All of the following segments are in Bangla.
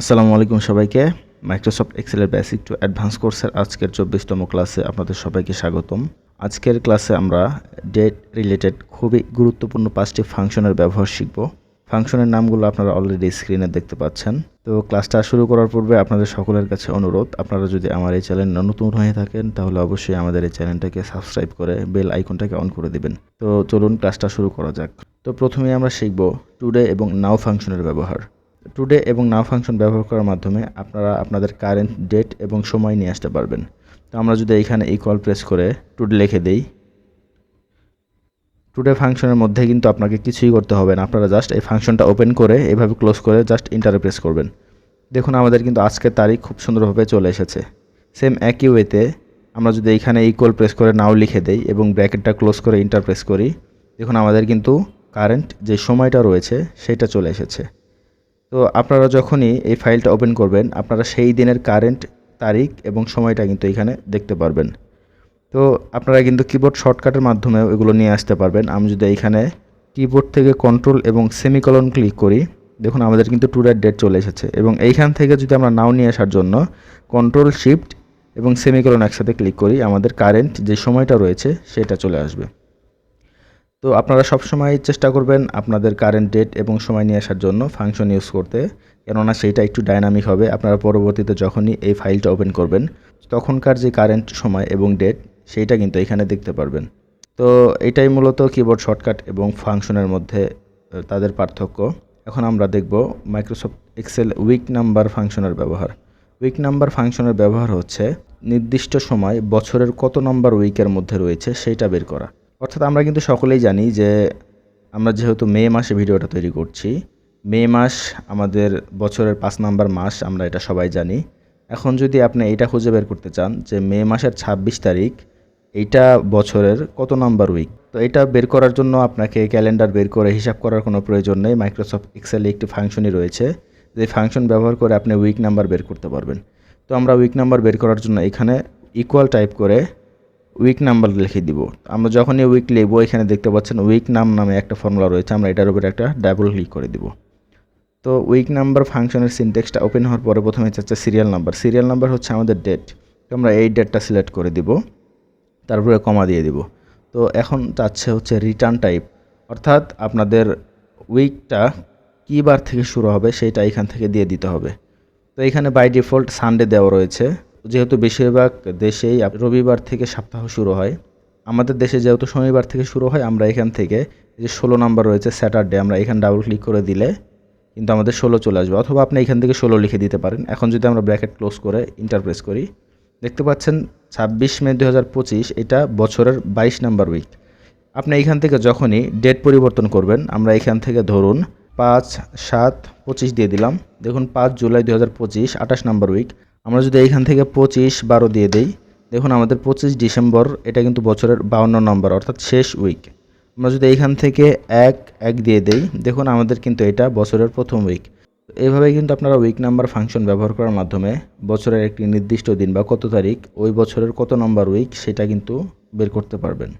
আসসালামু আলাইকুম সবাইকে। মাইক্রোসফট এক্সেলের বেসিক টু অ্যাডভান্স কোর্সের আজকের চব্বিশতম ক্লাসে আপনাদের সবাইকে স্বাগতম। আজকের ক্লাসে আমরা ডেট রিলেটেড খুবই গুরুত্বপূর্ণ পাঁচটি ফাংশনের ব্যবহার শিখব। ফাংশনের নামগুলো আপনারা অলরেডি স্ক্রিনে দেখতে পাচ্ছেন। তো ক্লাসটা শুরু করার পূর্বে আপনাদের সকলের কাছে অনুরোধ, আপনারা যদি আমার এই চ্যানেল নতুন হয়ে থাকেন, তাহলে অবশ্যই আমাদের এই চ্যানেলটাকে সাবস্ক্রাইব করে বেল আইকনটাকে অন করে দিবেন। তো চলুন ক্লাসটা শুরু করা যাক। তো প্রথমে আমরা শিখব টুডে এবং নাও ফাংশনের ব্যবহার। টুডে এবং নাও ফাংশন ব্যবহার করার মাধ্যমে আপনারা আপনাদের কারেন্ট ডেট এবং সময় নিয়ে আসতে পারবেন। তো আমরা যদি এইখানে এই কল প্রেস করে টুডে লিখে দেই। টুডে ফাংশনের মধ্যে কিন্তু আপনাকে কিছুই করতে হবে না। আপনারা জাস্ট এই ফাংশনটা ওপেন করে এভাবে ক্লোজ করে জাস্ট ইন্টারে প্রেস করবেন। দেখুন, আমাদের কিন্তু আজকের তারিখ খুব সুন্দরভাবে চলে এসেছে। সেম একই ওয়েতে আমরা যদি এইখানে ইকুয়াল প্রেস করে নাও লিখে দেই এবং ব্র্যাকেটটা ক্লোজ করে ইন্টার প্রেস করি, দেখুন আমাদের কিন্তু কারেন্ট যে সময়টা রয়েছে, সেটা চলে এসেছে। তো আপনারা যখনই এই ফাইলটা ওপেন করবেন, আপনারা সেই দিনের কারেন্ট, তারিখ এবং সময়টা কিন্তু এখানে দেখতে পারবেন। তো আপনারা কিন্তু কিবোর্ড শর্টকাটের মাধ্যমে এগুলো নিয়ে আসতে পারবেন। আমি যদি এইখানে কিবোর্ড থেকে কন্ট্রোল এবং সেমিকলন ক্লিক করি, দেখুন আমাদের কিন্তু টুডের ডেট চলে এসেছে এবং এইখান থেকে যদি আমরা নাও নিয়ে আসার জন্য কন্ট্রোল শিফট এবং সেমিকলন একসাথে ক্লিক করি, আমাদের কারেন্ট যে সময়টা রয়েছে, সেটা চলে আসবে। তো আপনারা সবসময় চেষ্টা করবেন আপনাদের কারেন্ট ডেট এবং সময় নিয়ে আসার জন্য ফাংশন ইউজ করতে। কেননা সেইটা একটু ডাইনামিক হবে। আপনারা পরবর্তীতে যখনই এই ফাইলটা ওপেন করবেন, তখনকার যে কারেন্ট সময় এবং ডেট সেইটা কিন্তু এখানে দেখতে পারবেন। তো এটাই মূলত কিবোর্ড শর্টকাট এবং ফাংশনের মধ্যে তাদের পার্থক্য। এখন আমরা দেখব মাইক্রোসফট এক্সেল উইক নাম্বার ফাংশনের ব্যবহার। উইক নাম্বার ফাংশনের ব্যবহার হচ্ছে নির্দিষ্ট সময় বছরের কত নম্বর উইকের মধ্যে রয়েছে, সেইটা বের করা। অর্থাৎ আমরা কিন্তু সকলেই জানি যে আমরা যেহেতু মে মাসে ভিডিওটা তৈরি করছি, মে মাস আমাদের বছরের পাঁচ নাম্বার মাস, আমরা এটা সবাই জানি। এখন যদি আপনি এটা খুঁজে বের করতে চান যে মে মাসের ছাব্বিশ তারিখ, এইটা বছরের কত নাম্বার উইক? তো এটা বের করার জন্য আপনাকে ক্যালেন্ডার বের করে হিসাব করার কোনো প্রয়োজন নেই। মাইক্রোসফট এক্সেলে একটি ফাংশনই রয়েছে। যে ফাংশন ব্যবহার করে আপনি উইক নাম্বার বের করতে পারবেন। তো আমরা উইক নাম্বার বের করার জন্য এখানে ইকুয়াল টাইপ করে উইক নাম্বার লিখে দিব। আমরা যখনই উইক লিখব, এখানে দেখতে পাচ্ছেন উইক নাম নামে একটা ফর্মুলা রয়েছে, আমরা এটার উপরে একটা ডাবল ক্লিক করে দিব। তো উইক নাম্বার ফাংশনের সিনটেক্সটা ওপেন হওয়ার পরে প্রথমে চাচ্ছে সিরিয়াল নাম্বার সিরিয়াল নাম্বার হচ্ছে আমাদের ডেট তো আমরা এই ডেটটা সিলেক্ট করে দিব। তারপরে কমা দিয়ে দিব। তো এখন চাচ্ছে হচ্ছে রিটার্ন টাইপ অর্থাৎ আপনাদের উইকটা কী বার থেকে শুরু হবে, সেটা এখান থেকে দিয়ে দিতে হবে। তো এখানে বাই ডিফল্ট সানডে দেওয়া রয়েছে। যেহেতু বেশিরভাগ দেশেই রবিবার থেকে সপ্তাহ শুরু হয়, আমাদের দেশে যেহেতু শনিবার থেকে শুরু হয়, আমরা এখান থেকে যে ষোলো নাম্বার রয়েছে স্যাটারডে আমরা এখানে ডাবল ক্লিক করে দিলে কিন্তু আমাদের ষোলো চলে আসবে। অথবা আপনি এখান থেকে ষোলো লিখে দিতে পারেন। এখন যদি আমরা ব্র্যাকেট ক্লোজ করে ইন্টারপ্রেস করি, দেখতে পাচ্ছেন ছাব্বিশ মে দু হাজার পঁচিশ, এটা বছরের বাইশ নাম্বার উইক আপনি এখান থেকে যখনই ডেট পরিবর্তন করবেন, আমরা এখান থেকে ধরুন পাঁচ সাত পঁচিশ দিয়ে দিলাম। দেখুন পাঁচ জুলাই দু হাজার পঁচিশ, আঠাশ নাম্বার উইক আমরা যদি এইখান থেকে পঁচিশ বারো দিয়ে দেই, দেখুন আমাদের পঁচিশ ডিসেম্বর, এটা কিন্তু বছরের বাউন্ন নম্বর, অর্থাৎ শেষ উইক আমরা যদি এইখান থেকে এক এক দিয়ে দেই, দেখুন আমাদের কিন্তু এটা বছরের প্রথম উইক এইভাবে কিন্তু আপনারা উইক নাম্বার ফাংশন ব্যবহার করার মাধ্যমে বছরের একটি নির্দিষ্ট দিন বা কত তারিখ, ওই বছরের কত নম্বর উইক সেটা কিন্তু বের করতে পারবেন।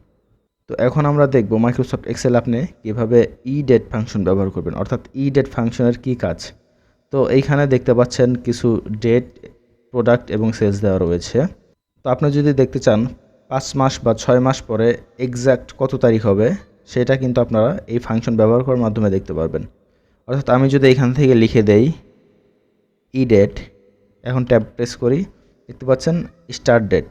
তো এখন আমরা দেখব মাইক্রোসফট এক্সেল আপনি কীভাবে ই ডেট ফাংশন ব্যবহার করবেন, অর্থাৎ ই ডেট ফাংশনের কী কাজ? তো এইখানে দেখতে পাচ্ছেন কিছু ডেট প্রোডাক্ট এবং সেলস দেওয়া রয়েছে। তো আপনি যদি দেখতে চান পাঁচ মাস বা ছয় মাস পরে এক্স্যাক্ট কত তারিখ হবে, সেটা কিন্তু আপনারা এই ফাংশন ব্যবহার করার মাধ্যমে দেখতে পারবেন। অর্থাৎ আমি যদি এখান থেকে লিখে দেই ই ডেট এখন ট্যাব প্রেস করি, দেখতে পাচ্ছেন স্টার্ট ডেট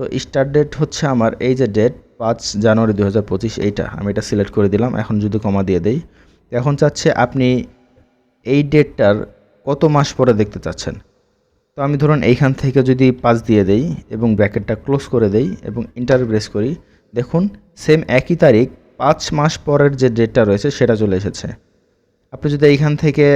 তো স্টার্ট ডেট হচ্ছে আমার এই যে ডেট পাঁচ জানুয়ারি দু হাজার পঁচিশ, এইটা আমি এটা সিলেক্ট করে দিলাম, এখন যদি কমা দিয়ে দেই। এখন চাচ্ছে আপনি এই ডেটটার কত মাস পরে দেখতে চাচ্ছেন? তো আমি ধরুন এইখান থেকে যদি পাঁচ দিয়ে দেই এবং ব্র্যাকেটটা ক্লোজ করে দেই এবং ইন্টার প্রেস করি, দেখুন সেম একই তারিখ, পাঁচ মাস পরের যে ডেটটা রয়েছে সেটা চলে এসেছে। আপনি যদি এইখান থেকে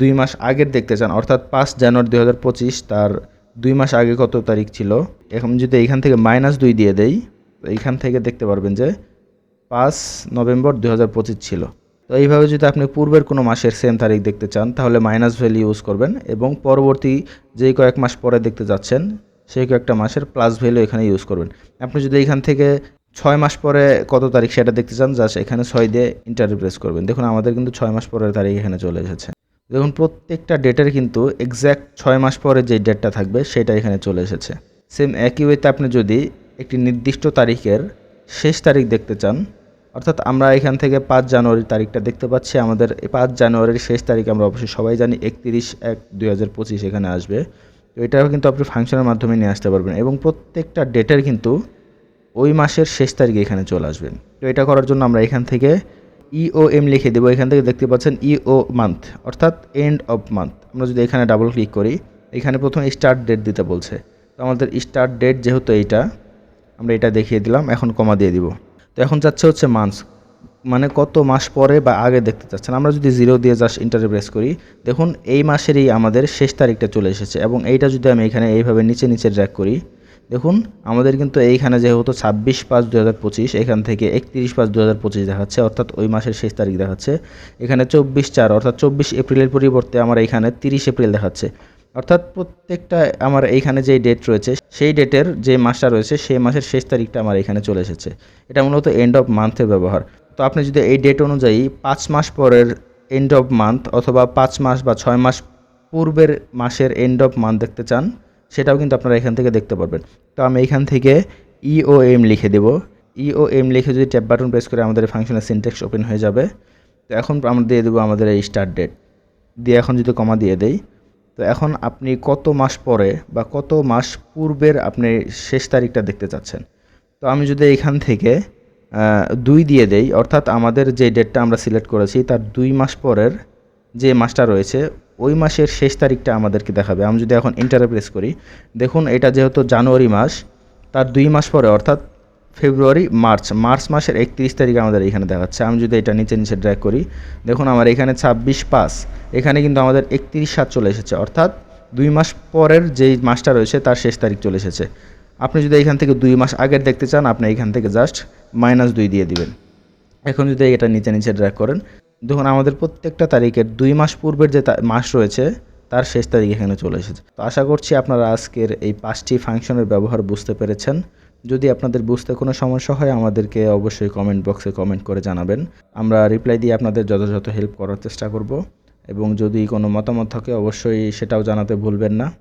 দুই মাস আগের দেখতে চান, অর্থাৎ পাঁচ জানুয়ারি দুই হাজার পঁচিশ, তার দুই মাস আগে কত তারিখ ছিল? এখন যদি এইখান থেকে মাইনাস দুই দিয়ে দেই, তো এইখান থেকে দেখতে পারবেন যে পাঁচ নভেম্বর দুই হাজার পঁচিশ ছিল। তো এইভাবে যদি আপনি পূর্বের কোনো মাসের সেম তারিখ দেখতে চান, তাহলে মাইনাস ভ্যালু ইউজ করবেন এবং পরবর্তী যেই কয়েক মাস পরে দেখতে যাচ্ছেন, সেই কয়েকটা মাসের প্লাস ভ্যালু এখানে ইউজ করবেন। আপনি যদি এখান থেকে ছয় মাস পরে কত তারিখ সেটা দেখতে চান জাস্ট এখানে ছয় দিয়ে ইন্টারপ্রেস করবেন। দেখুন, আমাদের কিন্তু ছয় মাস পরের তারিখ এখানে চলে এসেছে। দেখুন, প্রত্যেকটা ডেটের কিন্তু এক্স্যাক্ট ছয় মাস পরে যে ডেটটা থাকবে, সেটা এখানে চলে এসেছে। সেম একই ওয়েতে আপনি যদি একটি নির্দিষ্ট তারিখের শেষ তারিখ দেখতে চান অর্থাৎ আমরা এখান থেকে পাঁচ জানুয়ারির তারিখটা দেখতে পাচ্ছি। আমাদের পাঁচ জানুয়ারির শেষ তারিখ আমরা অবশ্যই সবাই জানি, একত্রিশ এক দুই হাজার পঁচিশ এখানে আসবে। তো এটাও কিন্তু আপনি ফাংশনের মাধ্যমে নিয়ে আসতে পারবেন এবং প্রত্যেকটা ডেটের কিন্তু ওই মাসের শেষ তারিখে এখানে চলে আসবেন। তো এটা করার জন্য আমরা এখান থেকে ইওএম লিখে দেবো। এখান থেকে দেখতে পাচ্ছেন ইও মান্থ অর্থাৎ এন্ড অফ মান্থ আমরা যদি এখানে ডাবল ক্লিক করি, এখানে প্রথমে স্টার্ট ডেট দিতে বলছে। তো আমাদের স্টার্ট ডেট যেহেতু এইটা, আমরা এটা দেখিয়ে দিলাম, এখন কমা দিয়ে দিব। তো এখন যাচ্ছে হচ্ছে মান্থস মানে কত মাস পরে বা আগে দেখতে চাচ্ছেন? আমরা যদি জিরো দিয়ে জাস্ট ইন্টারে প্রেস করি, দেখুন এই মাসেরই আমাদের শেষ তারিখটা চলে এসেছে এবং এইটা যদি আমি এখানে এইভাবে নিচে নিচে ড্র্যাক করি, দেখুন আমাদের কিন্তু এইখানে যেহেতু ছাব্বিশ পাঁচ দু হাজার পঁচিশ, এখান থেকে একত্রিশ পাঁচ দু হাজার পঁচিশ দেখাচ্ছে, অর্থাৎ ওই মাসের শেষ তারিখ দেখাচ্ছে। এখানে চব্বিশ চার, অর্থাৎ চব্বিশ এপ্রিলের পরিবর্তে আমার এখানে তিরিশ এপ্রিল দেখাচ্ছে। অর্থাৎ প্রত্যেকটা আমার এইখানে যে ডেট রয়েছে, সেই ডেটের যে মাসটা রয়েছে, সেই মাসের শেষ তারিখটা আমার এখানে চলে এসেছে। এটা মূলত এন্ড অফ মান্থের ব্যবহার। তো আপনি যদি এই ডেট অনুযায়ী পাঁচ মাস পরের এন্ড অফ মান্থ অথবা পাঁচ মাস বা ছয় মাস পূর্বের মাসের এন্ড অফ মান্থ দেখতে চান, সেটাও কিন্তু আপনারা এখান থেকে দেখতে পারবেন। তো আমি এখান থেকে ইও এম লিখে দেব। ইও এম লিখে যদি ট্যাব বাটন প্রেস করে আমাদের ফাংশনের সিনটেক্স ওপেন হয়ে যাবে, তো এখন আমরা দিয়ে দেবো আমাদের এই স্টার্ট ডেট দিয়ে এখন যদি কমা দিয়ে দেই তো এখন আপনি কত মাস পরে বা কত মাস পূর্বের আপনি শেষ তারিখটা দেখতে চাচ্ছেন? তো আমি যদি এখান থেকে দুই দিয়ে দেই, অর্থাৎ আমাদের যে ডেটটা আমরা সিলেক্ট করেছি, তার দুই মাস পরের যে মাসটা রয়েছে, ওই মাসের শেষ তারিখটা আমাদেরকে দেখাবে। আমি যদি এখন ইন্টারে প্রেস করি, দেখুন এটা যেহেতু জানুয়ারি মাস, তার দুই মাস পরে, অর্থাৎ ফেব্রুয়ারি, মার্চ। মার্চ মাসের একত্রিশ তারিখ আমাদের এখানে দেখাচ্ছে। আমি যদি এটা নিচে নিচে ড্র্যাগ করি, দেখুন আমার এখানে ছাব্বিশ পাস এখানে কিন্তু আমাদের একত্রিশ সাত চলে এসেছে। অর্থাৎ দুই মাস পরের যেই মাসটা রয়েছে, তার শেষ তারিখ চলে এসেছে। আপনি যদি এখান থেকে দুই মাস আগের দেখতে চান, আপনি এখান থেকে জাস্ট মাইনাস দুই দিয়ে দিবেন। এখন যদি এটা নিচে নিচে ড্র্যাগ করেন, দেখুন আমাদের প্রত্যেকটা তারিখের দুই মাস পূর্বের যে মাস রয়েছে, তার শেষ তারিখ এখানে চলে এসেছে। তো আশা করছি আপনারা আজকের এই পাঁচটি ফাংশনের ব্যবহার বুঝতে পেরেছেন। যদি আপনাদের বুঝতে কোনো সমস্যা হয়, আমাদেরকে অবশ্যই কমেন্ট বক্সে কমেন্ট করে জানাবেন। আমরা রিপ্লাই দিয়ে আপনাদের যথাযথ হেল্প করার চেষ্টা করব। এবং যদি কোনো মতামত থাকে, অবশ্যই সেটাও জানাতে ভুলবেন না।